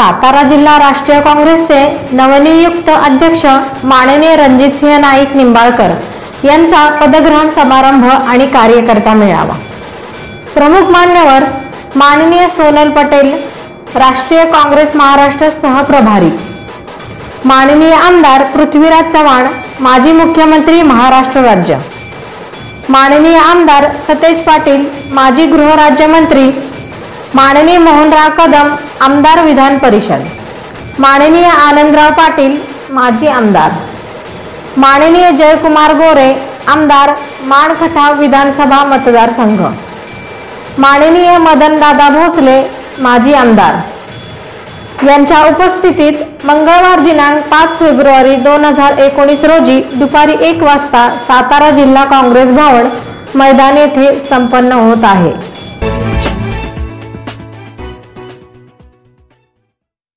सातारा जिल्हा राष्ट्रीय काँग्रेसचे नवनियुक्त अध्यक्ष माननीय रणजितसिंह नाईक निंबाळकर यांचा पदग्रहण समारंभ आणि कार्यकर्ता मेळावा. प्रमुख मान्यवर माननीय सोनल पटेल राष्ट्रीय काँग्रेस महाराष्ट्र सहप्रभारी. माननीय आमदार पृथ्वीराज चव्हाण माजी मुख्यमंत्री महाराष्ट्र राज्य. माननीय आमदार सतेज पाटील माजी गृहराज्यमंत्री माननीय मोहनराव कदम आमदार विधान परिषद. माननीय आनंदराव पाटील माजी आमदार. माननीय जयकुमार गोरे आमदार माणखटाव विधानसभा मतदारसंघ. माननीय मदनदादा भोसले माजी आमदार. यांच्या उपस्थितीत मंगळवार दिनांक पाच फेब्रुवारी दोन हजार एकोणीस रोजी दुपारी एक वाजता सातारा जिल्हा काँग्रेस भवन मैदान येथे संपन्न होत आहे.